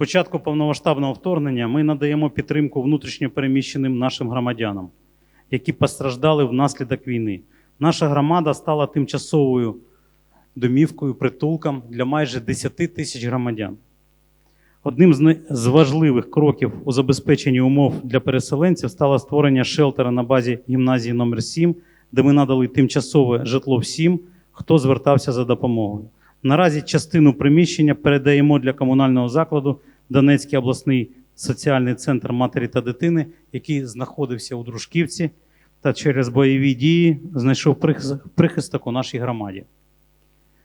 початку повномасштабного вторгнення ми надаємо підтримку внутрішньо переміщеним нашим громадянам, які постраждали внаслідок війни. Наша громада стала тимчасовою домівкою, притулком для майже 10 тисяч громадян. Одним з важливих кроків у забезпеченні умов для переселенців стало створення шелтера на базі гімназії номер 7 де ми надали тимчасове житло всім, хто звертався за допомогою. Наразі частину приміщення передаємо для комунального закладу Донецький обласний соціальний центр матері та дитини, який знаходився у Дружківці та через бойові дії знайшов прихисток у нашій громаді.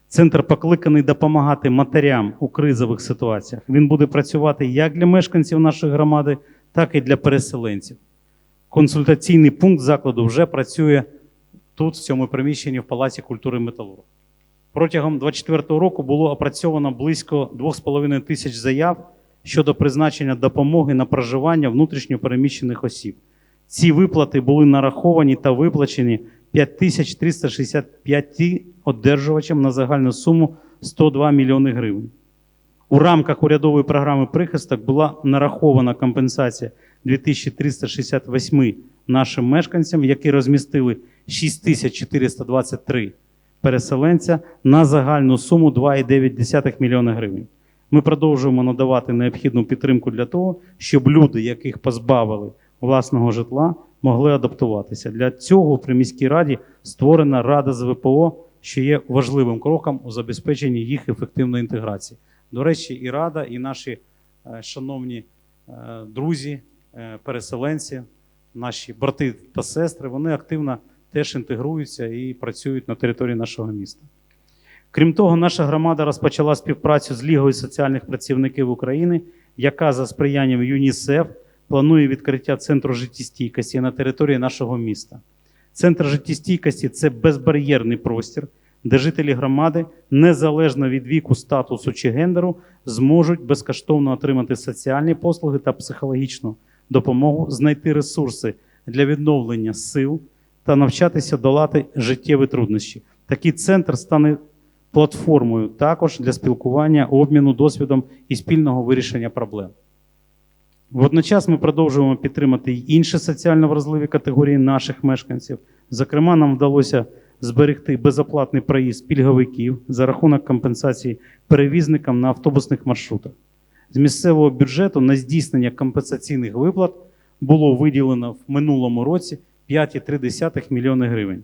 Центр покликаний допомагати матерям у кризових ситуаціях. Він буде працювати як для мешканців нашої громади, так і для переселенців. Консультаційний пункт закладу вже працює тут, в цьому приміщенні, в Палаці культури металург. Протягом 2024 року було опрацьовано близько 2,5 тисяч заяв щодо призначення допомоги на проживання внутрішньо переміщених осіб. Ці виплати були нараховані та виплачені 5365 одержувачам на загальну суму 102 мільйони гривень. У рамках урядової програми прихисток була нарахована компенсація 2368 нашим мешканцям, які розмістили 6423 переселенця на загальну суму 2,9 мільйона гривень. Ми продовжуємо надавати необхідну підтримку для того, щоб люди, яких позбавили власного житла, могли адаптуватися. Для цього при міській раді створена Рада з ВПО, що є важливим кроком у забезпеченні їх ефективної інтеграції. До речі, і Рада, і наші е, шановні е, друзі, е, переселенці, наші брати та сестри, вони активно теж інтегруються і працюють на території нашого міста. Крім того, наша громада розпочала співпрацю з Лігою соціальних працівників України, яка за сприянням ЮНІСЕФ планує відкриття центру життєстійкості на території нашого міста. Центр життєстійкості це безбар'єрний простір, де жителі громади, незалежно від віку, статусу чи гендеру, зможуть безкоштовно отримати соціальні послуги та психологічну допомогу, знайти ресурси для відновлення сил та навчатися долати життєві труднощі. Такий центр стане платформою також для спілкування, обміну досвідом і спільного вирішення проблем. Водночас ми продовжуємо підтримати й інші соціально вразливі категорії наших мешканців. Зокрема, нам вдалося зберегти безоплатний проїзд пільговиків за рахунок компенсації перевізникам на автобусних маршрутах. З місцевого бюджету на здійснення компенсаційних виплат було виділено в минулому році 5,3 мільйони гривень.